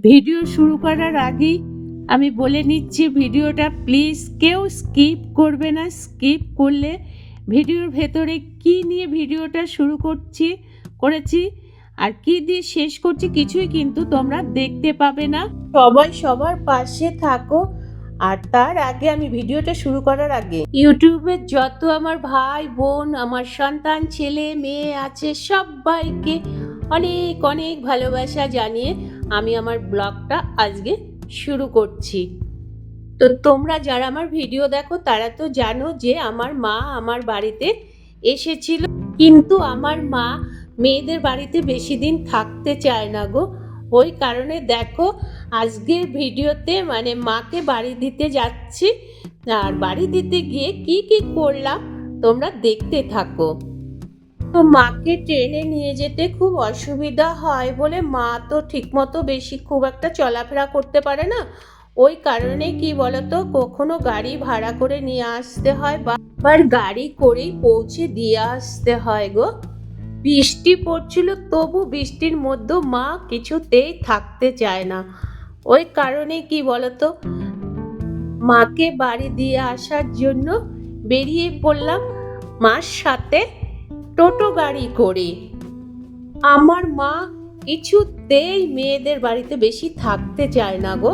Video শুরু করার আগেই আমি বলে নিচ্ছি ভিডিওটা প্লিজ কেউ স্কিপ করবে না, স্কিপ করলে ভিডিওর ভেতরে কি নিয়ে ভিডিওটা শুরু করছি, করেছি আর কি দিয়ে শেষ করছি কিছুই কিন্তু তোমরা দেখতে পাবে না। সবাই সবার পাশে থাকো আর তার আগে আমি ভিডিওটা শুরু করার আগে ইউটিউবে যত আমার ভাই, বোন, আমার সন্তান, ছেলে, মেয়ে আছে সবাইকে অনেক অনেক ভালোবাসা জানিয়ে আমি আমার ব্লগটা আজকে শুরু করছি। তো তোমরা যারা আমার ভিডিও দেখো, তারা তো জানো যে আমার মা আমার বাড়িতে এসেছিল। কিন্তু আমার মা মেয়েদের বাড়িতে বেশি দিন থাকতে চায় না গো। ওই কারণে দেখো, আজকের ভিডিওতে মানে মাকে বাড়ি দিতে যাচ্ছি। আর বাড়ি দিতে গিয়ে কি কি করলাম, তোমরা দেখতে থাকো। মাকে ট্রেনে নিয়ে যেতে খুব অসুবিধা হয় বলে মা তো ঠিকমতো বেশি খুব একটা চলাফেরা করতে পারে না। ওই কারণে কি বলতো, কখনো গাড়ি ভাড়া করে নিয়ে আসতে হয় বা গাড়ি করেই পৌঁছে দিয়ে আসতে হয় গো। বৃষ্টি পড়ছিল তবু বৃষ্টির মধ্যে মা কিছুতেই থাকতে চায় না। ওই কারণে কি বলতো, মাকে বাড়ি দিয়ে আসার জন্য বেরিয়ে পড়লাম। মার সাথে টোটো গাড়ি করে। আমার মা কিছুতেই মেয়েদের বাড়িতে বেশি থাকতে চায় না গো।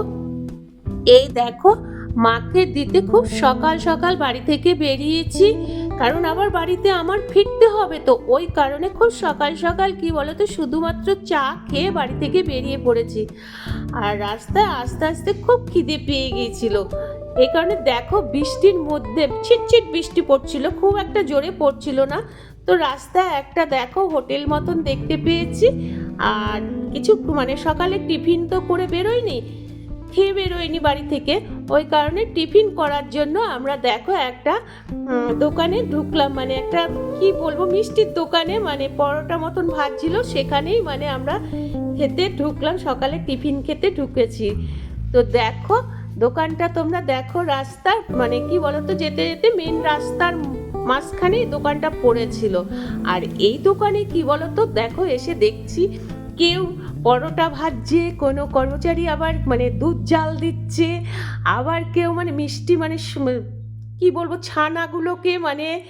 এই দেখো, মাকে দিতে খুব সকাল সকাল বাড়ি থেকে বেরিয়েছি, কারণ আবার বাড়িতে আমার ফিরতে হবে তো। ওই কারণে খুব সকাল সকাল, কি বলতো, শুধুমাত্র চা খেয়ে বাড়ি থেকে বেরিয়ে পড়েছি। আর রাস্তায় আস্তে আস্তে খুব খিদে পেয়ে গিয়েছিল। এই কারণে দেখো, বৃষ্টির মধ্যে ছিটছিট বৃষ্টি পড়ছিল, খুব একটা জোরে পড়ছিল না। তো রাস্তায় একটা দেখো হোটেল মতন দেখতে পেয়েছি। আর কিছু মানে সকালে টিফিন তো করে বেরোয়নি, খেয়ে বেরোয়নি বাড়ি থেকে। ওই কারণে টিফিন করার জন্য আমরা দেখো একটা দোকানে ঢুকলাম। মানে একটা কি বলব, মিষ্টির দোকানে মানে পরোটা মতন ভাজছিল সেখানেই মানে আমরা খেতে ঢুকলাম। সকালে টিফিন খেতে ঢুকেছি। তো দেখো, দোকানটা তোমরা দেখো রাস্তা মানে কি বলতো, যেতে যেতে মেন রাস্তার মাঝখানেই দোকানটা পড়েছিল। আর এই দোকানে কি বলতো, দেখো এসে দেখছি কেউ পরোটা ভাজছে, কোনো কর্মচারী আবার মানে দুধ জাল দিচ্ছে, আবার কেউ মানে মিষ্টি মানে সু- কি বলব, ছানাগুলোকে মানে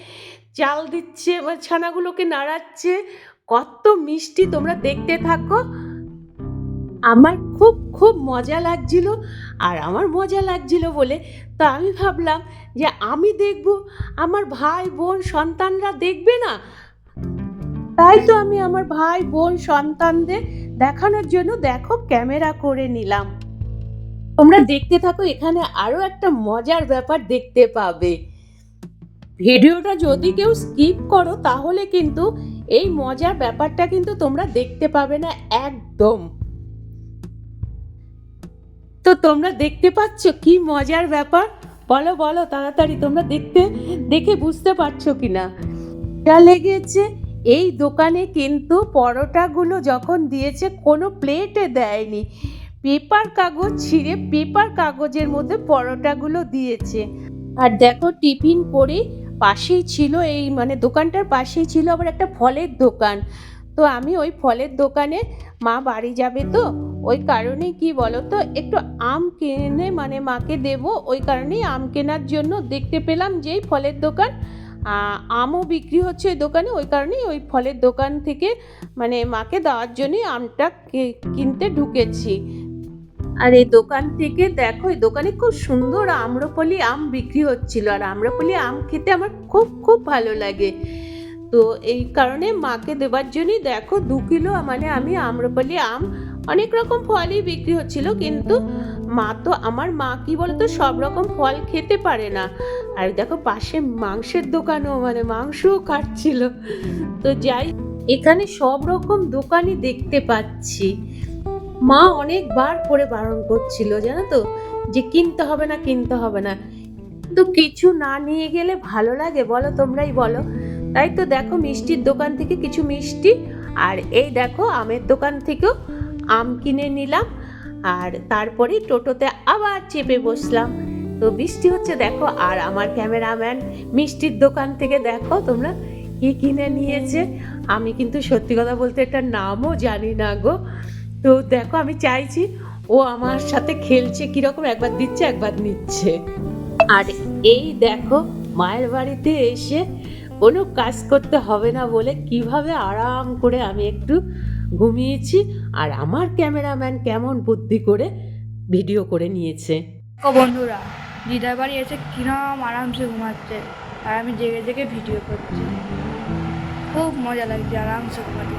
চাল দিচ্ছে বা ছানাগুলোকে নাড়াচ্ছে। কত মিষ্টি তোমরা দেখতে থাকো। আমার খুব খুব মজা লাগছিল। আর আমার মজা লাগছিল বলে তো আমি ভাবলাম যে আমি দেখব, আমার ভাই, বোন, সন্তানরা দেখবে না? তাই তো আমি আমার ভাই, বোন, সন্তানদের দেখানোর জন্য দেখো ক্যামেরা করে নিলাম। তোমরা দেখতে থাকো, এখানে আরও একটা মজার ব্যাপার দেখতে পাবে। ভিডিওটা যদি কেউ স্কিপ করো, তাহলে কিন্তু এই মজার ব্যাপারটা কিন্তু তোমরা দেখতে পাবে না একদম। তো তোমরা দেখতে পাচ্ছ কি মজার ব্যাপার? বলো বলো, তাড়াতাড়ি তোমরা দেখতে, দেখে বুঝতে পারছ কি না যা লেগেছে, এই দোকানে কিন্তু পরোটাগুলো যখন দিয়েছে কোনো প্লেটে দেয়নি। পেপার কাগজ ছিঁড়ে পেপার কাগজের মধ্যে পরোটাগুলো দিয়েছে। আর দেখো, টিফিন করে পাশেই ছিল এই মানে দোকানটার পাশেই ছিল আবার একটা ফলের দোকান। তো আমি ওই ফলের দোকানে মা বাড়ি যাবে তো? ওই কারণে কি বলো তো একটু আম কিনে মানে মাকে দেব, ওই কারণেই আম কেনার জন্য দেখতে পেলাম যে এই ফলের দোকান আমও বিক্রি হচ্ছে ওই দোকানে, ওই কারণেই ওই ফলের দোকান থেকে মানে মাকে দেওয়ার জন্যই আমটা কিনতে ঢুকেছি। আর এই দোকান থেকে দেখো, এই দোকানে খুব সুন্দর আম্রপলি আম বিক্রি হচ্ছিল, আর আম্রপলি আম খেতে আমার খুব খুব ভালো লাগে। তো এই কারণে মাকে দেবার জন্যই দেখো, দু কিলো মানে আমি আম্রপলি আম অনেক রকম ফলই বিক্রি হচ্ছিল, কিন্তু মা তো আমার মা কি বলতো, সব রকম ফল খেতে পারে না। আর দেখো পাশে মাংসের দোকানও মানে মাংসও কাটছিল। তো যাই, এখানে সব রকম দোকানই দেখতে পাচ্ছি। মা অনেকবার করে বারণ করছিল, জানো তো, যে কিনতে হবে না, কিনতে হবে না। তো কিছু না নিয়ে গেলে ভালো লাগে, বলো তোমরাই বলো। তাই তো দেখো মিষ্টির দোকান থেকে কিছু মিষ্টি, আর এই দেখো আমের দোকান থেকেও আম কিনে নিলাম আর তারপরে টোটোতে আবার চেপে বসলাম। তো বৃষ্টি হচ্ছে, দেখো, আর আমার ক্যামেরাম্যান মিষ্টির দোকান থেকে, দেখো, তোমরা কি কিনে নিয়েছে। আমি কিন্তু সত্যি কথা বলতে এটার নামও জানি না গো। তো দেখো, আমি চাইছি ও আমার সাথে খেলছে কীরকম, একবার দিচ্ছে, একবার নিচ্ছে। আর এই দেখো, মায়ের বাড়িতে এসে কোনো কাজ করতে হবে না বলে কীভাবে আরাম করে আমি একটু ঘুমিয়েছি আর আমার ক্যামেরাম্যান কেমন বুদ্ধি করে ভিডিও করে নিয়েছে। বন্ধুরা, দিদার বাড়ি এসে কিরম আরামসে ঘুমাচ্ছে আর আমি জেগে জেগে ভিডিও করছি। খুব মজা লাগছে আরামসে ঘুমাতে।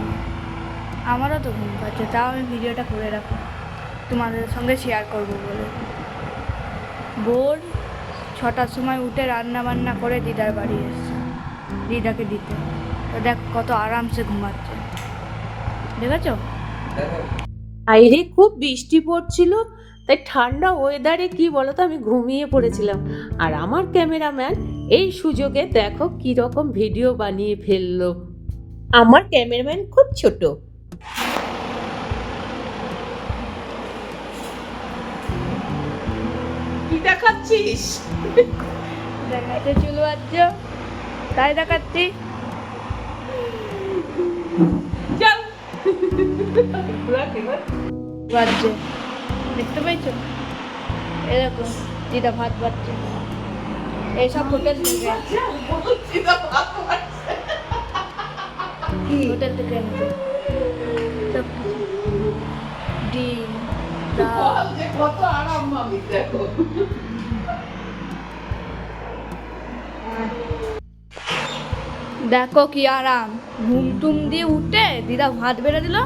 আমারও তো ঘুম পাচ্ছে, তাও আমি ভিডিওটা করে রাখো তোমাদের সঙ্গে শেয়ার করব বলে। ভোর ছটার সময় উঠে রান্না বান্না করে দিদার বাড়ি এসছে, দিদাকে দিতে। তো দেখ কত আরামসে ঘুমাচ্ছে। দেখেছ? বাইরে খুব বৃষ্টি পড়ছিল তাই ঠান্ডা ওয়েদারে কি বলতো আমি ঘুমিয়ে পড়েছিলাম। আর আমার ক্যামেরাম্যান এই সুযোগে দেখো কি রকম ভিডিও বানিয়ে ফেলল। আমার ক্যামেরাম্যান খুব ছোট। কি দেখাচ্ছিস? দেখাচ্ছে চুল বাচ্চ। তাই দেখাচ্ছি। বাজছে। দেখতে পেয়েছ এরকম দিদা ভাত বাজছে। এইসব হোটেল থেকে। হোটেল থেকে ডিম কত আরাম আমি দেখো। দেখো কি আরাম। ঘুম টুম দিয়ে উঠে দিদা ভাত বেড়ে দিল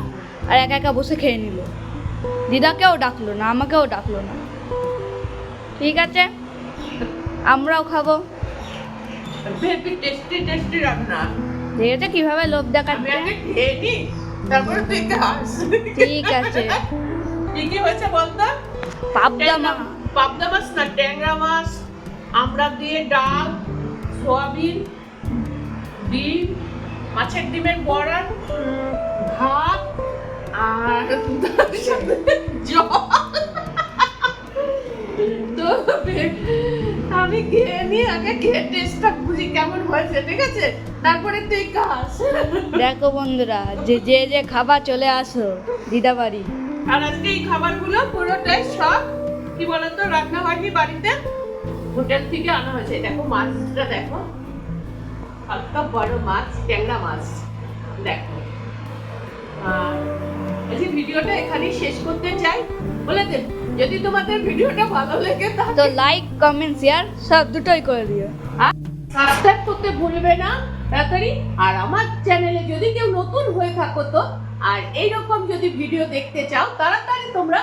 আর একা একা বসে খেয়ে নিল। দিদাকেও ডাকলো না আমাকেও ডাকলো না। ঠিক আছে আমরাও খাব। টেস্টি টেস্টি রান্না। দেখেছে কীভাবে লোভ দেখাচ্ছে? খাস ঠিক আছে। কি কি হয়েছে বলতো পাবদা মা পাবদা মাছ না ট্যাংরা মাছ আমরা দিয়ে ডাল সোয়াবিন ডিম মাছের ডিমের বড়া ভাত আর তো আমি খেয়ে নি আগে খেয়ে টেস্টটা বুঝি কেমন হয়েছে ঠিক আছে? তারপরে তুই খাস। দেখো বন্ধুরা যে যে যে খাবার চলে আসো দিদা বাড়ি আর আজকে এই খাবারগুলো পুরোটাই সব কি বলতো রান্না হয়নি বাড়িতে হোটেল থেকে আনা হয়েছে। দেখো মাছটা দেখো। হালকা বড় মাছ ট্যাংরা মাছ। দেখো। আর আজকে ভিডিওটা এখানেই শেষ করতে চাই। বলে দেন যদি তোমাদের ভিডিওটা ভালো লেগে তো লাইক কমেন্ট শেয়ার সব দুটোই করে দিও। আর সাবস্ক্রাইব করতে ভুলবে না তাড়াতাড়ি। আর আমার চ্যানেলে যদি কেউ নতুন হয়ে থাকো তো আর এইরকম যদি ভিডিও দেখতে চাও তাড়াতাড়ি তোমরা